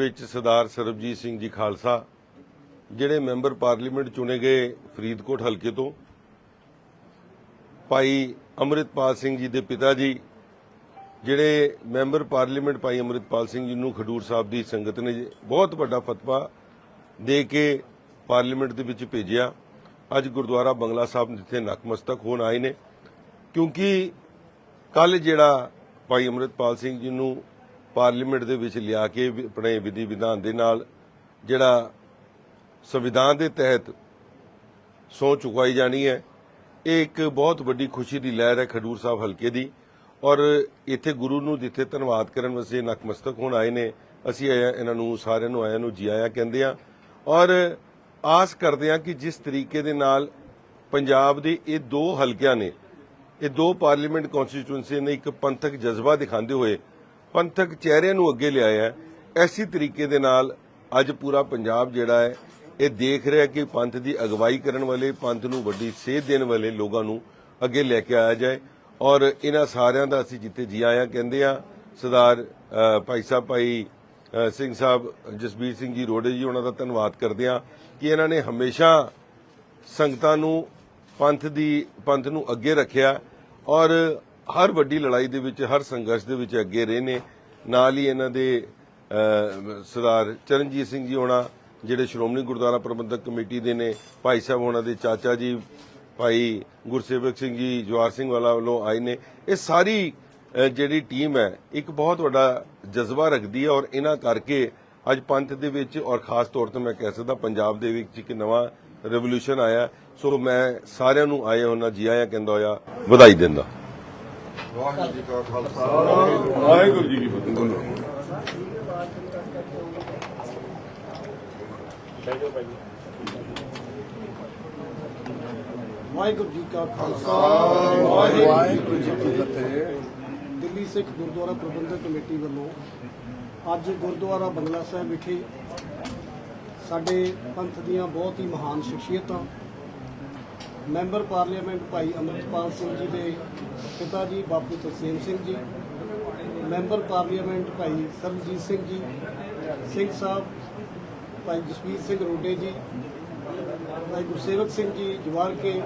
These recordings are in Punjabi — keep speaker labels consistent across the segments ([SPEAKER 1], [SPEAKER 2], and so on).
[SPEAKER 1] ਵਿੱਚ ਸਰਦਾਰ ਸਰਬਜੀਤ ਸਿੰਘ ਜੀ ਖਾਲਸਾ, ਜਿਹੜੇ ਮੈਂਬਰ ਪਾਰਲੀਮੈਂਟ ਚੁਣੇ ਗਏ ਫਰੀਦਕੋਟ ਹਲਕੇ ਤੋਂ, ਭਾਈ ਅੰਮ੍ਰਿਤਪਾਲ ਸਿੰਘ ਜੀ ਦੇ ਪਿਤਾ ਜੀ, ਜਿਹੜੇ ਮੈਂਬਰ ਪਾਰਲੀਮੈਂਟ ਭਾਈ ਅੰਮ੍ਰਿਤਪਾਲ ਸਿੰਘ ਜੀ ਨੂੰ ਖਡੂਰ ਸਾਹਿਬ ਦੀ ਸੰਗਤ ਨੇ ਬਹੁਤ ਵੱਡਾ ਫਤਵਾ ਦੇ ਕੇ ਪਾਰਲੀਮੈਂਟ ਦੇ ਵਿੱਚ ਭੇਜਿਆ। ਅੱਜ ਗੁਰਦੁਆਰਾ ਬੰਗਲਾ ਸਾਹਿਬ ਜਿੱਥੇ ਨਕਮਸਤਕ ਹੋਣ ਆਏ ਨੇ, ਕਿਉਂਕਿ ਕੱਲ ਜਿਹੜਾ ਭਾਈ ਅੰਮ੍ਰਿਤਪਾਲ ਸਿੰਘ ਜੀ ਨੂੰ ਪਾਰਲੀਮੈਂਟ ਦੇ ਵਿੱਚ ਲਿਆ ਕੇ ਵੀ ਆਪਣੇ ਵਿਧੀ ਵਿਧਾਨ ਦੇ ਨਾਲ ਜਿਹੜਾ ਸੰਵਿਧਾਨ ਦੇ ਤਹਿਤ ਸਹੁੰ ਚੁਕਾਈ ਜਾਣੀ ਹੈ, ਇਹ ਇੱਕ ਬਹੁਤ ਵੱਡੀ ਖੁਸ਼ੀ ਦੀ ਲਹਿਰ ਹੈ ਖਡੂਰ ਸਾਹਿਬ ਹਲਕੇ ਦੀ। ਔਰ ਇੱਥੇ ਗੁਰੂ ਨੂੰ ਜਿੱਥੇ ਧੰਨਵਾਦ ਕਰਨ ਵਾਸਤੇ ਨਕਮਸਤਕ ਹੋਣ ਆਏ ਨੇ, ਅਸੀਂ ਆਇਆ ਇਹਨਾਂ ਨੂੰ ਸਾਰਿਆਂ ਨੂੰ, ਆਇਆਂ ਨੂੰ ਜੀ ਆਇਆਂ ਕਹਿੰਦੇ ਆ ਔਰ ਆਸ ਕਰਦੇ ਆ ਕਿ ਜਿਸ ਤਰੀਕੇ ਦੇ ਨਾਲ ਪੰਜਾਬ ਦੇ ਇਹ ਦੋ ਹਲਕਿਆਂ ਨੇ, ਇਹ ਦੋ ਪਾਰਲੀਮੈਂਟ ਕਨਸਟੀਚੁਐਂਸੀ ਨੇ ਇੱਕ ਪੰਥਕ ਜਜ਼ਬਾ ਦਿਖਾਉਂਦੇ ਹੋਏ ਪੰਥਕ ਚਿਹਰਿਆਂ ਨੂੰ ਅੱਗੇ ਲਿਆਇਆ ਹੈ। ਐਸੀ ਤਰੀਕੇ ਦੇ ਨਾਲ ਅੱਜ ਪੂਰਾ ਪੰਜਾਬ ਜਿਹੜਾ ਹੈ, ਇਹ ਦੇਖ ਰਿਹਾ ਕਿ ਪੰਥ ਦੀ ਅਗਵਾਈ ਕਰਨ ਵਾਲੇ, ਪੰਥ ਨੂੰ ਵੱਡੀ ਸੇਧ ਦੇਣ ਵਾਲੇ ਲੋਕਾਂ ਨੂੰ ਅੱਗੇ ਲੈ ਕੇ ਆਇਆ ਜਾਏ। ਔਰ ਇਹਨਾਂ ਸਾਰਿਆਂ ਦਾ ਅਸੀਂ ਜਿੱਥੇ ਜੀ ਆਇਆਂ ਕਹਿੰਦੇ ਆ ਸਰਦਾਰ ਭਾਈ ਸਾਹਿਬ, ਭਾਈ ਸਿੰਘ ਸਾਹਿਬ, ਜਸਬੀਰ ਸਿੰਘ ਜੀ ਰੋੜੇ ਜੀ, ਉਹਨਾਂ ਦਾ ਧੰਨਵਾਦ ਕਰਦੇ ਆ ਕਿ ਇਹਨਾਂ ਨੇ ਹਮੇਸ਼ਾ ਸੰਗਤਾਂ ਨੂੰ, ਪੰਥ ਦੀ, ਪੰਥ ਨੂੰ ਅੱਗੇ ਰੱਖਿਆ। ਔਰ ਹਰ ਵੱਡੀ ਲੜਾਈ ਦੇ ਵਿੱਚ, ਹਰ ਸੰਘਰਸ਼ ਦੇ ਵਿੱਚ ਅੱਗੇ ਰਹੇ ਨੇ। ਨਾਲ ਹੀ ਇਹਨਾਂ ਦੇ ਸਰਦਾਰ ਚਰਨਜੀਤ ਸਿੰਘ ਜੀ ਹੋਣਾ, ਜਿਹੜੇ ਸ਼੍ਰੋਮਣੀ ਗੁਰਦੁਆਰਾ ਪ੍ਰਬੰਧਕ ਕਮੇਟੀ ਦੇ ਨੇ, ਭਾਈ ਸਾਹਿਬ ਹੋਣਾ ਦੇ ਚਾਚਾ ਜੀ, ਭਾਈ ਗੁਰਸੇਵਕ ਸਿੰਘ ਜੀ ਜਵਾਰ ਸਿੰਘ ਵਾਲਾ ਵੱਲੋਂ ਆਏ ਨੇ। ਇਹ ਸਾਰੀ ਜਿਹੜੀ ਟੀਮ ਹੈ, ਇੱਕ ਬਹੁਤ ਵੱਡਾ ਜਜ਼ਬਾ ਰੱਖਦੀ ਹੈ ਔਰ ਇਹਨਾਂ ਕਰਕੇ ਅੱਜ ਪੰਥ ਦੇ ਵਿੱਚ ਔਰ ਖਾਸ ਤੌਰ ਤੇ ਮੈਂ ਕਹਿ ਸਕਦਾ ਪੰਜਾਬ ਦੇ ਵਿੱਚ ਇੱਕ ਨਵਾਂ ਰੈਵੋਲੂਸ਼ਨ ਆਇਆ। ਸੋ ਮੈਂ ਸਾਰਿਆਂ ਨੂੰ ਆਏ ਉਹਨਾਂ ਜੀ ਆਇਆਂ ਕਹਿੰਦਾ ਹੋਇਆ, ਵਧਾਈ ਦਿੰਦਾ।
[SPEAKER 2] ਵਾਹਿਗੁਰੂ ਜੀ ਕਾ ਖਾਲਸਾ।
[SPEAKER 1] ਵਾਹਿਗੁਰੂ ਜੀ ਕੀ ਫਤਿਹ।
[SPEAKER 3] ਵਾਹਿਗੁਰੂ ਜੀ ਕਾ ਖਾਲਸਾ।
[SPEAKER 2] ਵਾਹਿਗੁਰੂ ਜੀ ਕੀ ਫਤਿਹ।
[SPEAKER 3] ਦਿੱਲੀ ਸਿੱਖ ਗੁਰਦੁਆਰਾ ਪ੍ਰਬੰਧਕ ਕਮੇਟੀ ਵੱਲੋਂ ਅੱਜ ਗੁਰਦੁਆਰਾ ਬੰਗਲਾ ਸਾਹਿਬ ਵਿਖੇ ਸਾਡੇ ਪੰਥ ਦੀਆਂ ਬਹੁਤ ਹੀ ਮਹਾਨ ਸ਼ਖਸੀਅਤਾਂ ਮੈਂਬਰ ਪਾਰਲੀਮੈਂਟ ਭਾਈ ਅੰਮ੍ਰਿਤਪਾਲ ਸਿੰਘ ਜੀ ਦੇ ਪਿਤਾ ਜੀ ਬਾਪੂ ਤਰਸੇਮ ਸਿੰਘ ਜੀ, ਮੈਂਬਰ ਪਾਰਲੀਮੈਂਟ ਭਾਈ ਸਰਬਜੀਤ ਸਿੰਘ ਜੀ, ਸਿੰਘ ਸਾਹਿਬ ਭਾਈ ਜਸਵੀਰ ਸਿੰਘ ਰੋਡੇ ਜੀ, ਭਾਈ ਗੁਰਸੇਵਕ ਸਿੰਘ ਜੀ ਜਵਾਰ ਕੇ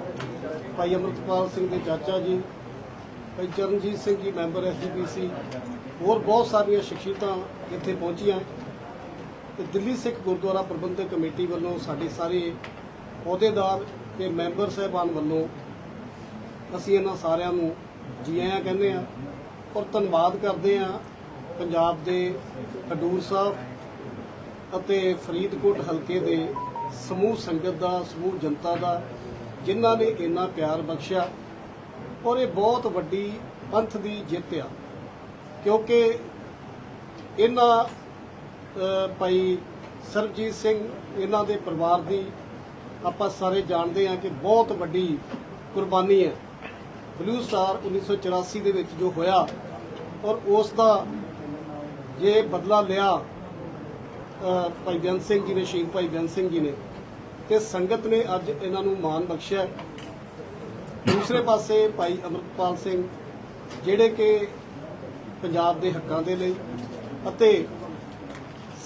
[SPEAKER 3] ਭਾਈ ਅੰਮ੍ਰਿਤਪਾਲ ਸਿੰਘ ਦੇ ਚਾਚਾ ਜੀ, ਭਾਈ ਚਰਨਜੀਤ ਸਿੰਘ ਜੀ ਮੈਂਬਰ ਐਸਜੀਪੀਸੀ ਹੋਰ ਬਹੁਤ ਸਾਰੀਆਂ ਸ਼ਖਸੀਅਤਾਂ ਇੱਥੇ ਪਹੁੰਚੀਆਂ। ਤੇ ਦਿੱਲੀ ਸਿੱਖ ਗੁਰਦੁਆਰਾ ਪ੍ਰਬੰਧਕ ਕਮੇਟੀ ਵੱਲੋਂ ਸਾਡੇ ਸਾਰੇ ਅਹੁਦੇਦਾਰ ਤੇ ਮੈਂਬਰ ਸਹਿਬਾਨ ਵੱਲੋਂ ਅਸੀਂ ਇਹਨਾਂ ਸਾਰਿਆਂ ਨੂੰ ਜੀ ਆਇਆਂ ਕਹਿੰਦੇ ਆ ਔਰ ਧੰਨਵਾਦ ਕਰਦੇ ਆ ਪੰਜਾਬ ਦੇ ਖਡੂਰ ਸਾਹਿਬ ਅਤੇ ਫਰੀਦਕੋਟ ਹਲਕੇ ਦੇ ਸਮੂਹ ਸੰਗਤ ਦਾ, ਸਮੂਹ ਜਨਤਾ ਦਾ, ਜਿਨ੍ਹਾਂ ਨੇ ਇੰਨਾ ਪਿਆਰ ਬਖਸ਼ਿਆ ਔਰ ਇਹ ਬਹੁਤ ਵੱਡੀ ਪੰਥ ਦੀ ਜਿੱਤ ਆ। ਕਿਉਂਕਿ ਇਹਨਾਂ ਭਾਈ ਸਰਬਜੀਤ ਸਿੰਘ, ਇਹਨਾਂ ਦੇ ਪਰਿਵਾਰ ਦੀ ਆਪਾਂ ਸਾਰੇ ਜਾਣਦੇ ਹਾਂ ਕਿ ਬਹੁਤ ਵੱਡੀ ਕੁਰਬਾਨੀ ਹੈ। ਬਲੂ ਸਟਾਰ 1984 ਦੇ ਵਿੱਚ ਜੋ ਹੋਇਆ ਔਰ ਉਸ ਦਾ ਜੇ ਬਦਲਾ ਲਿਆ ਭਾਈ ਬੇਅੰਤ ਸਿੰਘ ਜੀ ਨੇ, ਸ਼ਹੀਦ ਭਾਈ ਬੇਅੰਤ ਸਿੰਘ ਜੀ ਨੇ, ਤੇ ਸੰਗਤ ਨੇ ਅੱਜ ਇਹਨਾਂ ਨੂੰ ਮਾਣ ਬਖਸ਼ਿਆ ਦੂਸਰੇ ਪਾਸੇ ਭਾਈ ਅਮਰਪਾਲ ਸਿੰਘ, ਜਿਹੜੇ ਕਿ ਪੰਜਾਬ ਦੇ ਹੱਕਾਂ ਦੇ ਲਈ ਅਤੇ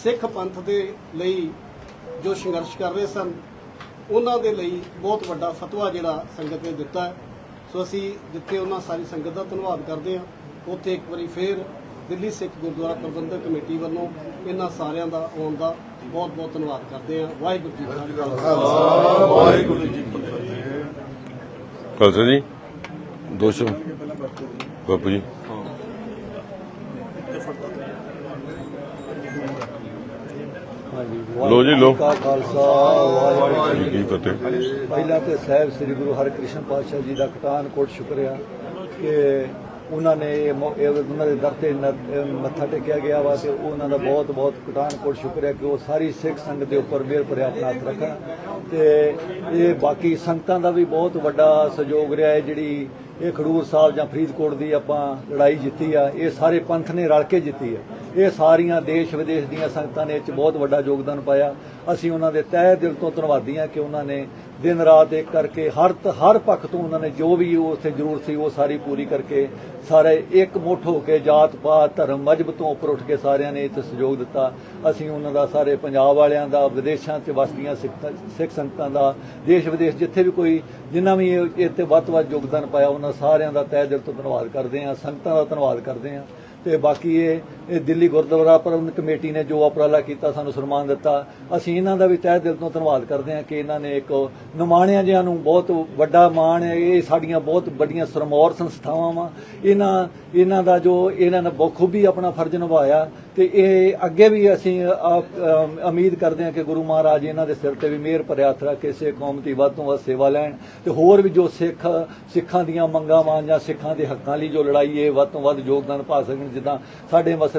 [SPEAKER 3] ਸਿੱਖ ਪੰਥ ਦੇ ਲਈ ਜੋ ਸੰਘਰਸ਼ ਕਰ ਰਹੇ ਸਨ ਉਹਨਾਂ ਦੇ ਲਈ ਬਹੁਤ ਵੱਡਾ ਫਤਵਾ ਜਿਹੜਾ ਸੰਗਤ ਨੇ ਦਿੱਤਾ ਹੈ। ਸੋ ਅਸੀਂ ਜਿੱਥੇ ਉਹਨਾਂ ਸਾਰੀ ਸੰਗਤ ਦਾ ਧੰਨਵਾਦ ਕਰਦੇ ਹਾਂ ਉੱਥੇ ਇੱਕ ਵਾਰੀ ਫੇਰ ਦਿੱਲੀ ਸਿੱਖ ਗੁਰਦੁਆਰਾ ਪ੍ਰਬੰਧਕ ਕਮੇਟੀ ਵੱਲੋਂ ਇਹਨਾਂ ਸਾਰਿਆਂ ਦਾ ਆਉਣ ਦਾ ਬਹੁਤ ਬਹੁਤ ਧੰਨਵਾਦ ਕਰਦੇ ਹਾਂ। ਵਾਹਿਗੁਰੂ ਜੀ ਕਾ ਖਾਲਸਾ।
[SPEAKER 2] ਵਾਹਿਗੁਰੂ ਜੀ ਕੀ ਫਤਿਹ।
[SPEAKER 1] ਖਾਲਸਾ ਜੀ ਦੋਸ਼ੋ ਬਾਪੂ ਜੀ। ਲੋ ਜੀ ਲੋ।
[SPEAKER 4] ਕਾ ਖਾਲਸਾ ਵਾਹਿਗੁਰੂ
[SPEAKER 1] ਵਾਹਿਗੁਰੂ ਜੀ ਕੀ ਫਤਿਹ।
[SPEAKER 4] ਪਹਿਲਾਂ ਤੇ ਸਾਹਿਬ ਸ੍ਰੀ ਗੁਰੂ ਹਰਿਕ੍ਰਿਸ਼ਨ ਪਾਤਸ਼ਾਹ ਜੀ ਦਾ ਕਟਾਨਕੋਟ ਸ਼ੁਕਰੀਆ ਕਿ ਉਹਨਾਂ ਨੇ ਉਹਨਾਂ ਦੇ ਦਰ ਤੇ ਮੱਥਾ ਟੇਕਿਆ ਗਿਆ ਵਾ ਤੇ ਉਹਨਾਂ ਦਾ ਬਹੁਤ ਬਹੁਤ ਕਟਾਨਕੋਟ ਸ਼ੁਕਰੀਆ ਕਿ ਉਹ ਸਾਰੀ ਸਿੱਖ ਸੰਗਤ ਦੇ ਉੱਪਰ ਮਿਹਰ ਭਰਿਆ ਆਪਣਾ ਹੱਥ ਰੱਖਣ ਤੇ ਇਹ ਬਾਕੀ ਸੰਗਤਾਂ ਦਾ ਵੀ ਬਹੁਤ ਵੱਡਾ ਸਹਿਯੋਗ ਰਿਹਾ ਹੈ ਜਿਹੜੀ ਇਹ ਖਡੂਰ ਸਾਹਿਬ ਜਾਂ ਫਰੀਦਕੋਟ ਦੀ ਆਪਾਂ ਲੜਾਈ ਜਿੱਤੀ ਆ ਇਹ ਸਾਰੇ ਪੰਥ ਨੇ ਰਲ ਕੇ ਜਿੱਤੀ ਆ। ਇਹ ਸਾਰੀਆਂ ਦੇਸ਼ ਵਿਦੇਸ਼ ਦੀਆਂ ਸੰਗਤਾਂ ਨੇ ਇਹ 'ਚ ਬਹੁਤ ਵੱਡਾ ਯੋਗਦਾਨ ਪਾਇਆ। ਅਸੀਂ ਉਹਨਾਂ ਦੇ ਤਹਿ ਦਿਲ ਤੋਂ ਧੰਨਵਾਦੀ ਹਾਂ ਕਿ ਉਹਨਾਂ ਨੇ ਦਿਨ ਰਾਤ ਇੱਕ ਕਰਕੇ ਹਰ ਤ- ਹਰ ਪੱਖ ਤੋਂ ਉਹਨਾਂ ਨੇ ਜੋ ਵੀ ਉੱਥੇ ਜ਼ਰੂਰਤ ਸੀ, ਉਹ ਸਾਰੀ ਪੂਰੀ ਕਰਕੇ ਸਾਰੇ ਇੱਕ ਮੁੱਠ ਹੋ ਕੇ ਜਾਤ ਪਾਤ, ਧਰਮ ਮਜਬ ਤੋਂ ਉੱਪਰ ਉੱਠ ਕੇ ਸਾਰਿਆਂ ਨੇ ਇੱਥੇ ਸਹਿਯੋਗ ਦਿੱਤਾ। ਅਸੀਂ ਉਹਨਾਂ ਦਾ ਸਾਰੇ ਪੰਜਾਬ ਵਾਲਿਆਂ ਦਾ, ਵਿਦੇਸ਼ਾਂ 'ਚ ਵਸਦੀਆਂ ਸਿੱਖ ਸਿੱਖ ਸੰਗਤਾਂ ਦਾ, ਦੇਸ਼ ਵਿਦੇਸ਼ ਜਿੱਥੇ ਵੀ ਕੋਈ ਜਿੰਨਾ ਵੀ ਇਹ- ਇੱਥੇ ਵੱਧ ਤੋਂ ਵੱਧ ਯੋਗਦਾਨ ਪਾਇਆ, ਉਹਨਾਂ ਸਾਰਿਆਂ ਦਾ ਤਹਿ ਦਿਲ ਤੋਂ ਧੰਨਵਾਦ ਕਰਦੇ ਹਾਂ, ਸੰਗਤਾਂ ਦਾ ਧੰਨਵਾਦ ਕਰਦੇ ਹਾਂ। ਤੇ ਬਾਕੀ ਇਹ ਇਹ ਦਿੱਲੀ ਗੁਰਦੁਆਰਾ ਪ੍ਰਬੰਧਕ ਕਮੇਟੀ ਨੇ ਜੋ ਉਪਰਾਲਾ ਕੀਤਾ, ਸਾਨੂੰ ਸਨਮਾਨ ਦਿੱਤਾ। ਅਸੀਂ ਇਹਨਾਂ ਦਾ ਵੀ ਤਹਿ ਦਿਲ ਤੋਂ ਧੰਨਵਾਦ ਕਰਦੇ ਹਾਂ ਕਿ ਇਹਨਾਂ ਨੇ ਇੱਕ ਨਮਾਣਿਆਂ ਜਿਹਾਂ ਨੂੰ ਬਹੁਤ ਵੱਡਾ ਮਾਣ ਹੈ। ਇਹ ਸਾਡੀਆਂ ਬਹੁਤ ਵੱਡੀਆਂ ਸਰਮੌਰ ਸੰਸਥਾਵਾਂ ਵਾ। ਇਹਨਾਂ ਇਹਨਾਂ ਦਾ ਜੋ ਇਹਨਾਂ ਨੇ ਬਖੂਬੀ ਆਪਣਾ ਫਰਜ਼ ਨਿਭਾਇਆ ਤੇ ਇਹ ਅੱਗੇ ਵੀ ਅਸੀਂ ਉਮੀਦ ਕਰਦੇ ਹਾਂ ਕਿ ਗੁਰੂ ਮਹਾਰਾਜ ਇਹਨਾਂ ਦੇ ਸਿਰ ਤੇ ਵੀ ਮਿਹਰ ਭਰਿਆ ਹੱਥ ਰੱਖ ਕੇ ਕੌਮ ਦੀ ਵੱਧ ਤੋਂ ਵੱਧ ਸੇਵਾ ਲੈਣ ਤੇ ਹੋਰ ਵੀ ਜੋ ਸਿੱਖ, ਸਿੱਖਾਂ ਦੀਆਂ ਮੰਗਾਂ ਵਾਂ ਜਾਂ ਸਿੱਖਾਂ ਦੇ ਹੱਕਾਂ ਲਈ ਜੋ ਲੜਾਈ ਹੈ ਵੱਧ ਤੋਂ ਵੱਧ ਯੋਗਦਾਨ ਪਾ ਸਕਣ, ਜਿੱਦਾਂ ਸਾਡੇ ਮਸਲੇ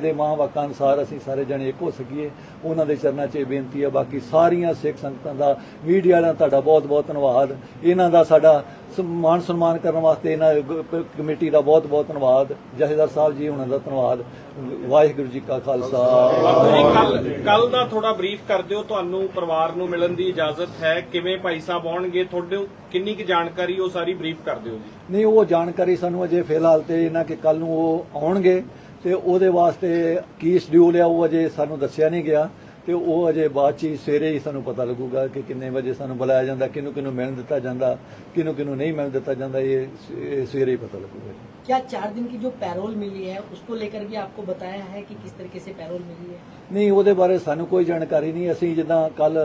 [SPEAKER 4] ਦੇ ਮਾਂ ਵਾਕਾਂ ਅਨੁਸਾਰ ਅਸੀਂ ਸਾਰੇ ਜਣੇ ਇੱਕ ਹੋ ਸਕੀਏ। ਉਹਨਾਂ ਦੇ ਚਰਨਾਂ 'ਚ ਇਹ ਬੇਨਤੀ ਹੈ ਬਾਕੀ ਸਾਰੀਆਂ ਸਿੱਖ ਸੰਗਤਾਂ ਦਾ ਮੀਡੀਆ ਵਾਲਿਆਂ ਤੁਹਾਡਾ ਬਹੁਤ ਬਹੁਤ ਧੰਨਵਾਦ। ਇਹਨਾਂ ਦਾ ਸਾਡਾ ਮਾਨ ਸਨਮਾਨ ਕਰਨ ਵਾਸਤੇ ਇਹਨਾਂ ਕਮੇਟੀ ਦਾ ਬਹੁਤ ਬਹੁਤ ਧੰਨਵਾਦ। ਜਥੇਦਾਰ ਸਾਹਿਬ ਜੀ ਉਹਨਾਂ ਦਾ ਧੰਨਵਾਦ। ਵਾਹਿਗੁਰੂ ਜੀ ਕਾ ਖਾਲਸਾ।
[SPEAKER 5] ਕੱਲ ਕੱਲ ਦਾ ਥੋੜਾ ਬਰੀਫ ਕਰ ਦਿਓ ਤੁਹਾਨੂੰ ਪਰਿਵਾਰ ਨੂੰ ਮਿਲਣ ਦੀ ਇਜਾਜ਼ਤ ਹੈ। ਕਿਵੇਂ ਭਾਈ ਸਾਹਿਬ ਆਉਣਗੇ ਤੁਹਾਡੇ ਕਿੰਨੀ ਕੁ ਜਾਣਕਾਰੀ ਉਹ ਸਾਰੀ ਬਰੀਫ ਕਰ ਦਿਓ ਜੀ।
[SPEAKER 4] ਨਹੀਂ ਉਹ ਜਾਣਕਾਰੀ ਸਾਨੂੰ ਅਜੇ ਫਿਲਹਾਲ ਤੇ ਇਹਨਾਂ ਕਿ ਕੱਲ ਨੂੰ ਉਹ ਆਉਣਗੇ। ਤੇ ਉਹਦੇ ਵਾਸਤੇ ਕੀ ਸ਼ਡਿਊਲ ਆ, ਉਹ ਅਜੇ ਸਾਨੂੰ ਦੱਸਿਆ ਨਹੀਂ ਗਿਆ ਤੇ ਉਹ ਅਜੇ ਬਾਅਦ ਚ ਹੀ ਸਵੇਰੇ ਹੀ ਸਾਨੂੰ ਪਤਾ ਲੱਗੂਗਾ ਕਿ ਕਿੰਨੇ ਵਜੇ ਸਾਨੂੰ ਬੁਲਾਇਆ ਜਾਂਦਾ, ਕਿਹਨੂੰ ਕਿਹਨੂੰ ਮਿਲਣ ਦਿੱਤਾ ਜਾਂਦਾ, ਕਿਹਨੂੰ ਕਿਹਨੂੰ ਨਹੀਂ ਮਿਲਣ ਦਿੱਤਾ ਜਾਂਦਾ, ਇਹ ਸ- ਇਹ ਸਵੇਰੇ ਹੀ ਪਤਾ ਲੱਗੂਗਾ
[SPEAKER 6] क्या चार दिन की जो पैरोल मिली है उसको लेकर भी आपको बताया है कि किस तरीके से पैरोल मिली है
[SPEAKER 4] ਨਹੀਂ ਉਹਦੇ ਬਾਰੇ ਸਾਨੂੰ ਕੋਈ ਜਾਣਕਾਰੀ ਨਹੀਂ ਅਸੀਂ ਜਿੱਦਾਂ ਕੱਲ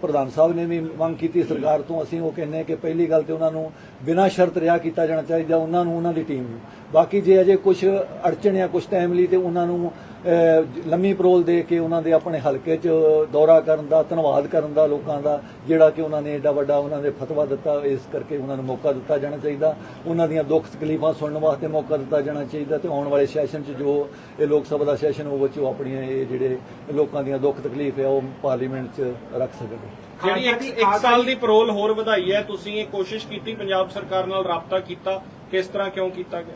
[SPEAKER 4] ਪ੍ਰਧਾਨ ਸਾਹਿਬ ਨੇ ਵੀ ਮੰਗ ਕੀਤੀ ਸਰਕਾਰ ਤੋਂ ਅਸੀਂ ਉਹ ਕਹਿੰਦੇ ਕਿ ਪਹਿਲੀ ਗੱਲ ਤੇ ਉਹਨਾਂ ਨੂੰ ਬਿਨਾਂ ਸ਼ਰਤ ਰਿਹਾ ਕੀਤਾ ਜਾਣਾ ਚਾਹੀਦਾ ਉਹਨਾਂ ਨੂੰ ਉਹਨਾਂ ਦੀ ਟੀਮ ਨੂੰ ਬਾਕੀ ਜੇ ਅਜੇ ਕੁਝ ਅੜਚਣ ਜਾਂ ਕੁਝ ਟਾਈਮ ਲਈ ਤੇ ਉਹਨਾਂ ਨੂੰ ਅਹ, ਲੰਮੀ ਪਰੋਲ ਦੇ ਕੇ ਉਹਨਾਂ ਦੇ ਆਪਣੇ ਹਲਕੇ 'ਚ ਦੌਰਾ ਕਰਨ ਦਾ ਧੰਨਵਾਦ ਕਰਨ ਦਾ ਲੋਕਾਂ ਦਾ ਜਿਹੜਾ ਕਿ ਉਹਨਾਂ ਨੇ ਏਡਾ ਵੱਡਾ ਉਹਨਾਂ ਨੇ ਫਤਵਾ ਦਿੱਤਾ ਇਸ ਕਰਕੇ ਉਹਨਾਂ ਨੂੰ ਮੌਕਾ ਦਿੱਤਾ ਜਾਣਾ ਚਾਹੀਦਾ। ਉਹਨਾਂ ਦੀਆਂ ਦੁੱਖ ਤਕਲੀਫਾਂ ਸੁਣਨ ਵਾਸਤੇ ਮੌਕਾ ਦਿੱਤਾ ਜਾਣਾ ਚਾਹੀਦਾ ਤੇ ਆਉਣ ਵਾਲੇ ਸੈਸ਼ਨ 'ਚ ਜੋ ਇਹ ਲੋਕ ਸਭਾ ਦਾ ਸੈਸ਼ਨ ਉਹ ਵਿੱਚ ਆਪਣੀਆਂ ਇਹ ਜਿਹੜੇ ਲੋਕਾਂ ਦੀਆਂ ਦੁੱਖ ਤਕਲੀਫ ਹੈ ਉਹ ਪਾਰਲੀਮੈਂਟ 'ਚ ਰੱਖ ਸਕਣ।
[SPEAKER 5] ਜਿਹੜੀ ਇੱਕ, ਇੱਕ ਸਾਲ ਦੀ ਪਰੋਲ ਹੋਰ ਵਧਾਈ ਹੈ। ਤੁਸੀਂ ਇਹ ਕੋਸ਼ਿਸ਼ ਕੀਤੀ ਪੰਜਾਬ ਸਰਕਾਰ ਨਾਲ ਰਾਬਤਾ ਕੀਤਾ। ਕਿਸ ਤਰ੍ਹਾਂ ਕਿਉਂ ਕੀਤਾ ਗਿਆ?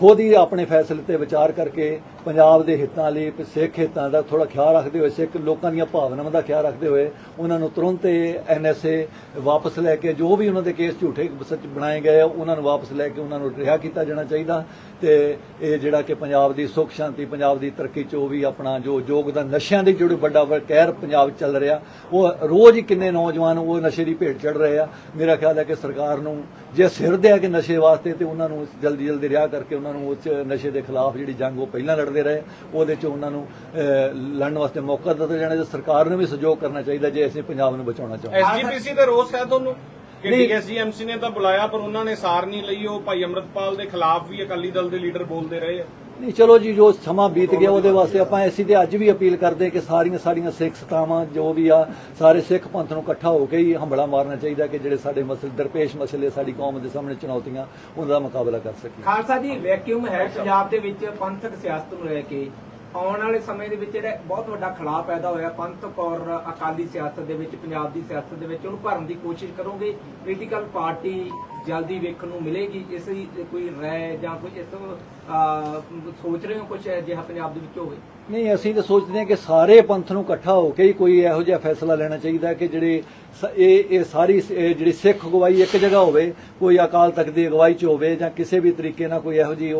[SPEAKER 4] ਖੁਦ ਹੀ ਆਪਣੇ ਫੈਸਲੇ ਤੇ ਵਿਚਾਰ ਕਰਕੇ ਪੰਜਾਬ ਦੇ ਹਿੱਤਾਂ ਲਈ ਸਿੱਖ ਹਿੱਤਾਂ ਦਾ ਥੋੜਾ ਖਿਆਲ ਰੱਖਦੇ ਹੋਏ, ਸਿੱਖ ਲੋਕਾਂ ਦੀਆਂ ਭਾਵਨਾਵਾਂ ਦਾ ਖਿਆਲ ਰੱਖਦੇ ਹੋਏ ਉਹਨਾਂ ਨੂੰ ਤੁਰੰਤ ਐਨਐਸਏ ਵਾਪਸ ਲੈ ਕੇ ਜੋ ਵੀ ਉਹਨਾਂ ਦੇ ਕੇਸ ਝੂਠੇ ਸੱਚ ਬਣਾਏ ਗਏ ਆ, ਉਹਨਾਂ ਨੂੰ ਵਾਪਸ ਲੈ ਕੇ ਉਹਨਾਂ ਨੂੰ ਰਿਹਾ ਕੀਤਾ ਜਾਣਾ ਚਾਹੀਦਾ ਤੇ ਇਹ ਜਿਹੜਾ ਕਿ ਪੰਜਾਬ ਦੀ ਸੁੱਖ ਸ਼ਾਂਤੀ, ਪੰਜਾਬ ਦੀ ਤਰੱਕੀ ਚ ਉਹ ਵੀ ਆਪਣਾ ਜੋ ਯੋਗਦਾਨ, ਨਸ਼ਿਆਂ ਦੀ ਜਿਹੜੀ ਵੱਡਾ ਕਹਿਰ ਪੰਜਾਬ 'ਚ ਚੱਲ ਰਿਹਾ, ਉਹ ਰੋਜ਼ ਹੀ ਕਿੰਨੇ ਨੌਜਵਾਨ ਉਹ ਨਸ਼ੇ ਦੀ ਭੇਟ ਚੜ ਰਹੇ ਆ। ਮੇਰਾ ਖਿਆਲ ਹੈ ਕਿ ਸਰਕਾਰ ਨੂੰ ਜੇ ਸਿਰ ਦੇ ਆ ਕਿ ਨਸ਼ੇ ਵਾਸਤੇ ਤੇ ਉਹਨਾਂ ਨੂੰ ਜਲਦੀ ਜਲਦੀ ਰਿਹਾ ਕਰਕੇ ਉਹਨਾਂ ਨੂੰ ਉਸ ਨਸ਼ੇ ਦੇ ਖਿਲਾਫ ਜਿਹੜੀ ਜੰਗ ਉਹ ਪਹਿਲਾਂ ਲੜਦੇ ਰਹੇ ਉਹਦੇ 'ਚ ਉਹਨਾਂ ਨੂੰ ਲੜਨ ਵਾਸਤੇ ਮੌਕਾ ਦਿੱਤਾ ਜਾਣਾ ਤੇ ਸਰਕਾਰ ਨੂੰ ਵੀ ਸਹਿਯੋਗ ਕਰਨਾ ਚਾਹੀਦਾ ਜੇ ਅਸੀਂ ਪੰਜਾਬ ਨੂੰ ਬਚਾਉਣਾ ਚਾਹੁੰਦੇ ਹਾਂ।
[SPEAKER 5] ਐਸਜੀਪੀਸੀ ਦੇ ਰੋਸ ਹੈ ਤੁਹਾਨੂੰ? ਕਿ
[SPEAKER 4] ਨਹੀਂ।
[SPEAKER 5] ਡੀਐਸਜੀਐਮਸੀ ਨੇ ਤਾਂ ਬੁਲਾਇਆ ਪਰ ਉਹਨਾਂ ਨੇ ਸਾਰ ਨਹੀਂ ਲਈ ਉਹ ਭਾਈ ਅਮਰਤਪਾਲ ਦੇ ਖਿਲਾਫ ਵੀ ਅਕਾਲੀ ਦਲ ਦੇ ਲੀਡਰ ਬੋਲਦੇ ਰਹੇ ਆ।
[SPEAKER 4] ਨਹੀਂ, ਚਲੋ ਜੀ, ਜੋ ਸਮਾਂ ਬੀਤ ਗਿਆ ਉਹਦੇ ਵਾਸਤੇ ਆਪਾਂ ਐਸੀ ਤੇ ਅੱਜ ਵੀ ਅਪੀਲ ਕਰਦੇ ਕਿ ਸਾਰੀਆਂ ਸਾਡੀਆਂ ਸਿੱਖ ਸਤਾਵਾਂ ਜੋ ਵੀ ਆ, ਸਾਰੇ ਸਿੱਖ ਪੰਥ ਨੂੰ ਇਕੱਠਾ ਹੋ ਕੇ ਹੀ ਹੰਬਲਾ ਮਾਰਨਾ ਚਾਹੀਦਾ ਕਿ ਜਿਹੜੇ ਸਾਡੇ ਮਸਲੇ, ਦਰਪੇਸ਼ ਮਸਲੇ ਸਾਡੀ ਕੌਮ ਦੇ ਸਾਹਮਣੇ ਚੁਣੌਤੀਆਂ ਉਹਨਾਂ ਦਾ ਮੁਕਾਬਲਾ ਕਰ ਸਕੀਏ।
[SPEAKER 7] ਖਾਲਸਾ ਜੀ ਵੈਕਿਊਮ ਹੈ ਪੰਜਾਬ ਦੇ ਵਿੱਚ ਪੰਥਕ ਸਿਆਸਤ ਨੂੰ ਲੈ ਕੇ। ਆਉਣ ਵਾਲੇ ਸਮੇਂ ਦੇ ਵਿੱਚ ਜਿਹੜਾ ਬਹੁਤ ਵੱਡਾ ਖਲਾਅ ਪੈਦਾ ਹੋਇਆ ਪੰਥਕ ਔਰ ਅਕਾਲੀ ਸਿਆਸਤ ਦੇ ਵਿੱਚ, ਪੰਜਾਬ ਦੀ ਸਿਆਸਤ ਦੇ ਵਿੱਚ, ਉਹਨੂੰ ਭਰਨ ਦੀ ਕੋਸ਼ਿਸ਼ ਕਰੋਗੇ? ਪੋਲੀਟੀਕਲ ਪਾਰਟੀ ਜਲਦੀ ਵੇਖਣ ਨੂੰ ਮਿਲੇਗੀ ਇਸ ਦੀ ਕੋਈ ਰਾਏ ਜਾਂ ਕੋਈ ਇਸ ਅਹ, ਸੋਚ ਰਹੇ ਹੋ ਕੁਝ ਅਜਿਹਾ ਪੰਜਾਬ ਦੇ ਵਿੱਚ ਹੋਵੇ
[SPEAKER 4] ਨਹੀਂ ਅਸੀਂ ਤਾਂ ਸੋਚਦੇ ਹਾਂ ਕਿ ਸਾਰੇ ਪੰਥ ਨੂੰ ਇਕੱਠਾ ਹੋ ਕੇ ਹੀ ਕੋਈ ਇਹੋ ਜਿਹਾ ਫੈਸਲਾ ਲੈਣਾ ਚਾਹੀਦਾ ਕਿ ਜਿਹੜੇ ਇਹ ਇਹ ਸਾਰੀ ਜਿਹੜੀ ਸਿੱਖ ਅਗਵਾਈ ਇੱਕ ਜਗ੍ਹਾ ਹੋਵੇ ਕੋਈ ਅਕਾਲ ਤਖਤ ਦੀ ਅਗਵਾਈ 'ਚ ਹੋਵੇ ਜਾਂ ਕਿਸੇ ਵੀ ਤਰੀਕੇ ਨਾਲ ਕੋਈ ਇਹੋ ਜਿਹੀ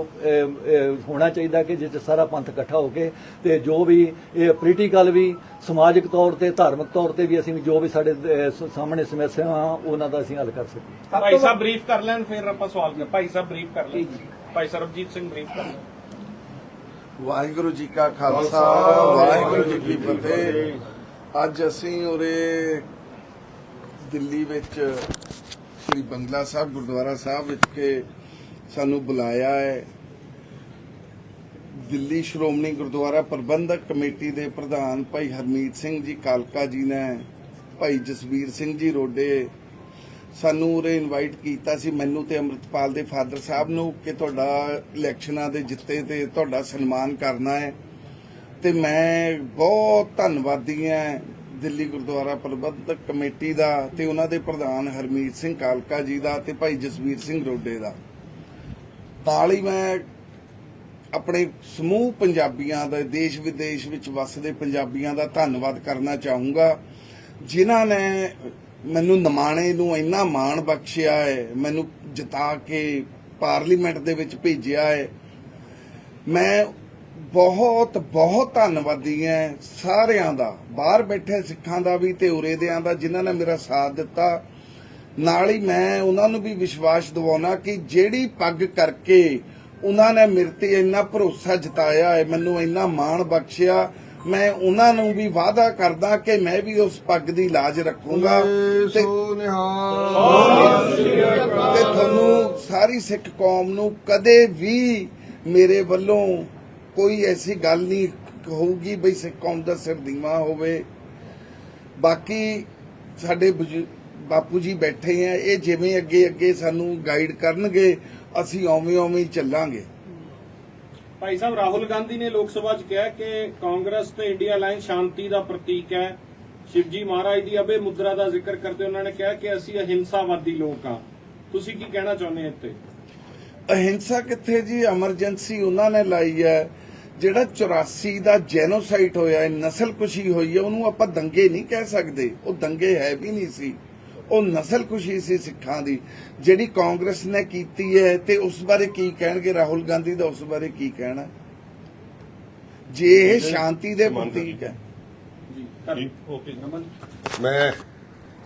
[SPEAKER 4] ਹੋਣਾ ਚਾਹੀਦਾ ਕਿ ਜਿੱਥੇ ਸਾਰਾ ਪੰਥ ਇਕੱਠਾ ਹੋ ਕੇ ਤੇ ਜੋ ਵੀ ਇਹ ਪੋਲੀਟੀਕਲ ਵੀ ਸਮਾਜਿਕ ਤੌਰ ਤੇ ਧਾਰਮਿਕ ਤੌਰ ਤੇ ਵੀ ਅਸੀਂ ਜੋ ਵੀ ਸਾਡੇ ਅਹ, ਸ- ਸਾਹਮਣੇ ਸਮੱਸਿਆਵਾਂ ਉਹਨਾਂ ਦਾ ਅਸੀਂ ਹੱਲ ਕਰ ਸਕੀਏ।
[SPEAKER 5] ਭਾਈ ਸਾਹਿਬ ਬਰੀਫ ਕਰ ਲੈਣ ਫਿਰ ਆਪਾਂ ਸਵਾਲ ਕਰ ਭਾਈ ਸਾਹਿਬ ਬਰੀਫ ਕਰ ਲੈਣ। ਭਾਈ ਸਰਬਜੀਤ ਸਿੰਘ ਬਰੀਫ ਕਰ ਲੈਣ।
[SPEAKER 2] ਵਾਹਿਗੁਰੂ ਜੀ ਕਾ ਖਾਲਸਾ ਵਾਹਿਗੁਰੂ ਜੀ ਕੀ ਫਤਿਹ। ਅੱਜ ਅਸੀਂ ਉਰੇ ਦਿੱਲੀ ਵਿੱਚ ਸ੍ਰੀ ਬੰਗਲਾ ਸਾਹਿਬ ਗੁਰਦੁਆਰਾ ਸਾਹਿਬ ਵਿੱਚ ਕੇ ਸਾਨੂੰ ਬੁਲਾਇਆ ਹੈ। ਦਿੱਲੀ ਸ਼੍ਰੋਮਣੀ ਗੁਰਦੁਆਰਾ ਪ੍ਰਬੰਧਕ ਕਮੇਟੀ ਦੇ ਪ੍ਰਧਾਨ ਭਾਈ ਹਰਮੀਤ ਸਿੰਘ ਜੀ ਕਾਲਕਾ ਜੀ ਨੇ ਭਾਈ ਜਸਵੀਰ ਸਿੰਘ ਜੀ ਰੋਡੇ ਸਾਨੂੰ ਉਰੇ ਇਨਵਾਈਟ ਕੀਤਾ ਸੀ। ਮੈਨੂੰ ਤੇ ਅੰਮ੍ਰਿਤਪਾਲ ਦੇ ਫਾਦਰ ਸਾਹਿਬ ਨੂੰ ਕਿ ਤੁਹਾਡਾ ਇਲੈਕਸ਼ਨਾਂ ਦੇ ਜਿੱਤੇ ਤੇ ਤੁਹਾਡਾ ਸਨਮਾਨ ਕਰਨਾ ਹੈ। ਤੇ ਮੈਂ ਬਹੁਤ ਧੰਨਵਾਦੀ ਹਾਂ ਦਿੱਲੀ ਗੁਰਦੁਆਰਾ ਪ੍ਰਬੰਧਕ ਕਮੇਟੀ ਦਾ ਤੇ ਉਹਨਾਂ ਦੇ ਪ੍ਰਧਾਨ ਹਰਮੀਤ ਸਿੰਘ ਕਾਲਕਾ ਜੀ ਦਾ ਤੇ ਭਾਈ ਜਸਵੀਰ ਸਿੰਘ ਰੋਡੇ ਦਾ। ਨਾਲ ਹੀ ਮੈਂ ਆਪਣੇ ਸਮੂਹ ਪੰਜਾਬੀਆਂ ਦਾ ਦੇਸ਼ ਵਿਦੇਸ਼ ਵਿੱਚ ਵੱਸਦੇ ਪੰਜਾਬੀਆਂ ਦਾ ਧੰਨਵਾਦ ਕਰਨਾ ਚਾਹੂੰਗਾ। ਜਿਨ੍ਹਾਂ ਨੇ ਮੈਨੂੰ ਨਮਾਣੇ ਨੂੰ ਇੰਨਾ ਮਾਣ ਬਖਸ਼ਿਆ ਹੈ, ਮੈਨੂੰ ਜਿਤਾ ਕੇ ਪਾਰਲੀਮੈਂਟ ਦੇ ਵਿੱਚ ਭੇਜਿਆ ਹੈ। ਮੈਂ ਬਹੁਤ ਬਹੁਤ ਧੰਨਵਾਦੀ ਹਾਂ ਸਾਰਿਆਂ ਦਾ, ਬਾਹਰ ਬੈਠੇ ਸਿੱਖਾਂ ਦਾ ਵੀ ਤੇ ਉਰੇ ਦਿਆਂ ਦਾ, ਜਿਨ੍ਹਾਂ ਨੇ ਮੇਰਾ ਸਾਥ ਦਿੱਤਾ। ਨਾਲ ਹੀ ਮੈਂ ਉਹਨਾਂ ਨੂੰ ਵੀ ਵਿਸ਼ਵਾਸ ਦਿਵਾਉਣਾ ਕਿ ਜਿਹੜੀ ਪੱਗ ਕਰਕੇ ਉਹਨਾਂ ਨੇ ਮੇਰੇ ਤੇ ਇੰਨਾ ਭਰੋਸਾ ਜਤਾਇਆ ਹੈ ਮੈਨੂੰ ਇੰਨਾ ਮਾਣ ਬਖਸ਼ਿਆ। ਮੈਂ ਉਹਨਾਂ ਨੂੰ ਵੀ ਵਾਅਦਾ ਕਰਦਾ ਕਿ ਮੈਂ ਵੀ ਉਸ ਪੱਗ ਦੀ ਲਾਜ ਰੱਖੂੰਗਾ। ਤੇ ਤੇ ਤੁਹਾਨੂੰ ਸਾਰੀ ਸਿੱਖ ਕੌਮ ਨੂੰ ਕਦੇ ਵੀ ਮੇਰੇ ਵੱਲੋਂ ਕੋਈ ਐਸੀ ਗੱਲ ਨਹੀਂ ਹੋਊਗੀ ਬਈ ਸਿੱਖ ਕੌਮ ਦਾ ਸਿਰ ਦੀਵਾ ਹੋਵੇ। ਬਾਕੀ ਸਾਡੇ ਬਾਪੂ ਜੀ ਬੈਠੇ ਆ ਇਹ ਜਿਵੇਂ ਅੱਗੇ ਅੱਗੇ ਸਾਨੂੰ ਗਾਈਡ ਕਰਨਗੇ ਅਸੀਂ ਓਵੇਂ ਓਵੇਂ ਹੀ ਚੱਲਾਂਗੇ।
[SPEAKER 5] ਭਾਈ ਸਾਹਿਬ ਰਾਹੁਲ ਗਾਂਧੀ ਨੇ ਲੋਕ ਸਭਾ 'ਚ ਕਿਹਾ ਕਿ ਕਾਂਗਰਸ ਤੇ ਇੰਡੀਆ ਅਲਾਈਅੰਸ ਸ਼ਾਂਤੀ ਦਾ ਪ੍ਰਤੀਕ ਹੈ। ਸ਼ਿਵਜੀ ਮਹਾਰਾਜ ਦੀ ਅਬੇ ਮੁਦਰਾ ਦਾ ਜ਼ਿਕਰ ਕਰਦੇ ਉਹਨਾਂ ਨੇ ਕਿਹਾ ਕਿ ਅਸੀਂ ਅਹਿੰਸਾਵਾਦੀ ਲੋਕ ਹਾਂ। ਤੁਸੀਂ ਕੀ ਕਹਿਣਾ ਚਾਹੁੰਦੇ ਹੋ ਇੱਥੇ?
[SPEAKER 2] ਅਹਿੰਸਾ ਕਿੱਥੇ ਜੀ? ਐਮਰਜੈਂਸੀ ਉਹਨਾਂ ਨੇ ਲਾਈ ਹੈ। ਜਿਹੜਾ 84 ਦਾ ਜੈਨੋਸਾਈਡ ਹੋਇਆ ਹੈ ਨਸਲਕੁਸ਼ੀ ਹੋਈ ਹੈ ਉਹਨੂੰ ਆਪਾਂ ਦੰਗੇ ਨਹੀਂ ਕਹਿ ਸਕਦੇ। ਉਹ ਦੰਗੇ ਹੈ ਵੀ ਨਹੀਂ ਸੀ। ਉਹ ਨਸਲਕੁਸ਼ੀ ਸੀ ਸਿੱਖਾਂ ਦੀ। ਜਿਹੜੀ ਕਾਂਗਰਸ ਨੇ ਕੀਤੀ ਹੈ ਤੇ ਉਸ ਬਾਰੇ ਕੀ ਕਹਿਣਗੇ? ਰਾਹੁਲ ਗਾਂਧੀ ਦਾ ਉਸ ਬਾਰੇ ਕੀ ਕਹਿਣਾ? ਜੇ ਇਹ ਸ਼ਾਂਤੀ ਦੇ ਪ੍ਰਤੀਕ ਹੈ।
[SPEAKER 5] ਜੀ ਓਕੇ ਨਮਨ।
[SPEAKER 1] ਮੈਂ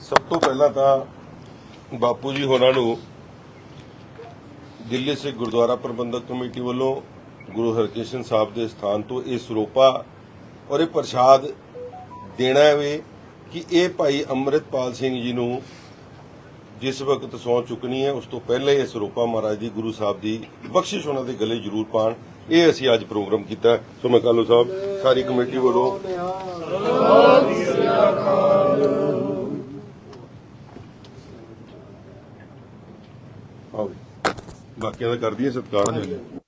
[SPEAKER 1] ਸਭ ਤੋਂ ਪਹਿਲਾਂ ਤਾਂ ਬਾਪੂ ਜੀ ਹੋਰਾਂ ਨੂੰ ਦਿੱਲੀ ਸਿੱਖ ਗੁਰਦੁਆਰਾ ਪ੍ਰਬੰਧਕ ਕਮੇਟੀ ਵੱਲੋਂ ਗੁਰੂ ਹਰਕ੍ਰਿਸ਼ਨ ਸਾਹਿਬ ਦੇ ਸਥਾਨ ਤੋਂ ਇਹ ਸਰੋਪਾ ਔਰ ਇਹ ਪ੍ਰਸ਼ਾਦ ਦੇਣਾ ਹੈ ਵੇ ਕਿ ਇਹ ਭਾਈ ਅੰਮ੍ਰਿਤਪਾਲ ਸਿੰਘ ਜੀ ਨੂੰ ਜਿਸ ਵਕਤ ਸੌ ਚੁੱਕਣੀ ਹੈ, ਉਸ ਤੋਂ ਪਹਿਲਾਂ ਇਹ ਸਰੋਪਾ ਮਹਾਰਾਜ ਦੀ ਗੁਰੂ ਸਾਹਿਬ ਦੀ ਬਖਸ਼ਿਸ਼ ਉਹਨਾਂ ਦੇ ਗਲੇ ਜ਼ਰੂਰ ਪਾਣ। ਇਹ ਅਸੀਂ ਅੱਜ ਪ੍ਰੋਗਰਾਮ ਕੀਤਾ। ਸੋ ਮੈਂ ਕਾਲੂ ਸਾਹਿਬ, ਸਾਰੀ ਕਮੇਟੀ ਵੱਲੋਂ ਬਾਕੀਆਂ ਦਾ ਕਰਦੀ ਹੈ ਸਤਿਕਾਰ।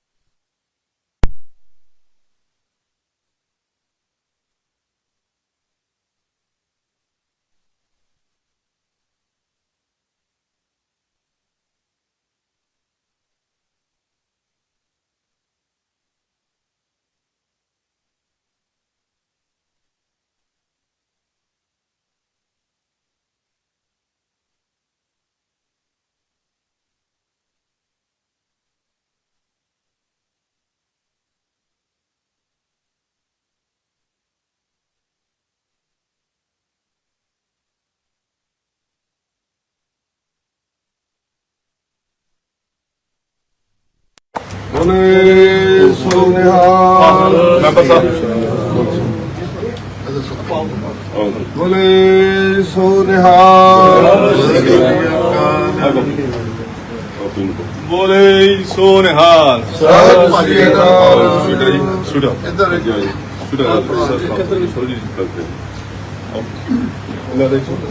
[SPEAKER 1] ਜੀ
[SPEAKER 2] ਬੋਲੇ ਸੋਨਿਹਾਲ
[SPEAKER 1] ਮੈਂਬਰ ਸਾਹਿਬ
[SPEAKER 2] ਬੋਲੇ ਸੋਨਿਹਾਲ
[SPEAKER 1] ਬੋਲੇ ਸੋ ਨਿਹਾਲ
[SPEAKER 2] ਸਤਿ ਸ਼੍ਰੀ ਅਕਾਲ।
[SPEAKER 1] ਸੁਡਾ ਜੀ ਸੁਡਾ
[SPEAKER 2] ਇੱਧਰ
[SPEAKER 1] ਜੀ ਸੁਡਾ ਥੋੜੀ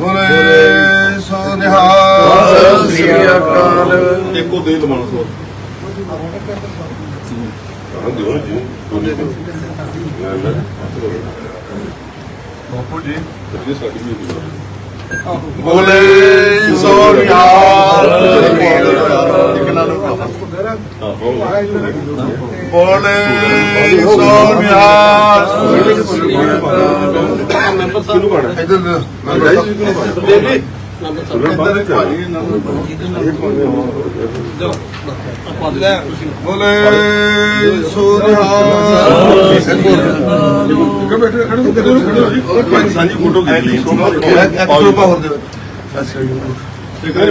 [SPEAKER 2] ਬੋਲੇ ਸੋਨਿਹਾਲ ਸਤਿ ਸ਼੍ਰੀ ਅਕਾਲ
[SPEAKER 1] ਇੱਕੋ ਦੇ ਲਵਾਉਣਾ ਸੋ ਜੀ ਬਾਪੂ ਜੀ ਤੇ ਸਾਡੀ ਵੀ ਦਿਓ
[SPEAKER 2] ਬੋਲੇ ਸੋਨਿਹਾਲ
[SPEAKER 1] ਹਾਂ ਬੋਲ
[SPEAKER 2] ਬੋਲੇ ਸੋਨਿਹਾਲ
[SPEAKER 1] ਮੈਂਬਰ ਸਾਹਿਬ ਨੂੰ ਪਾਣਾ
[SPEAKER 2] ਇੱਧਰ
[SPEAKER 1] ਬੇਬੀ ਮੈਂਬਰ ਸਾਹਿਬ
[SPEAKER 2] ਬੋਲੇ ਸੋਨਿਹਾਲ
[SPEAKER 1] ਸਾਂਝੀ ਫੋਟੋ ਖਿੱਚ ਲਈ
[SPEAKER 2] ਇੱਕ ਰੂਪਾ ਹੋਰ ਦਿਓ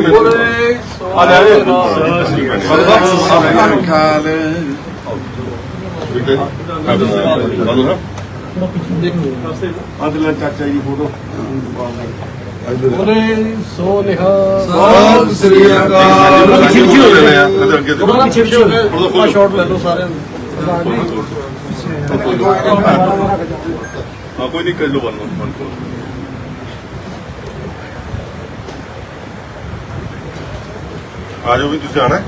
[SPEAKER 1] ਬੋਲੇ ਆ ਲੈ
[SPEAKER 2] ਖਾਲ
[SPEAKER 8] ਅਦਲਾ ਚਾਚਾ ਜੀ ਫੋਟੋ
[SPEAKER 9] ਬੋਲੇ ਸੋ ਨਿਹਾ
[SPEAKER 8] ਸਤਿ ਸ੍ਰੀ ਅਕਾਲ।
[SPEAKER 1] ਛਿਪਛੀ ਹੋ ਜਾਣੇ ਆ ਇਹਦੇ ਅੱਗੇ ਦੇਖੋ।
[SPEAKER 9] ਉਹਨਾਂ ਛਿਪ ਛਿਪ ਆ ਸ਼ਾਟ ਲੈ ਲਓ ਸਾਰਿਆਂ ਨੂੰ।
[SPEAKER 1] ਹਾਂ ਕੋਈ ਨਹੀਂ ਕਰ ਲੋ ਬੰਦ ਬੰਦ ਕਰੋ ਆ ਜਾਓ ਵੀ ਤੁਸੀਂ ਆਣਾ।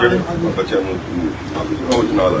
[SPEAKER 1] ਜਿਹੜੇ ਬੱਚਿਆਂ ਨੂੰ ਉਹ ਨਾਲ ਆ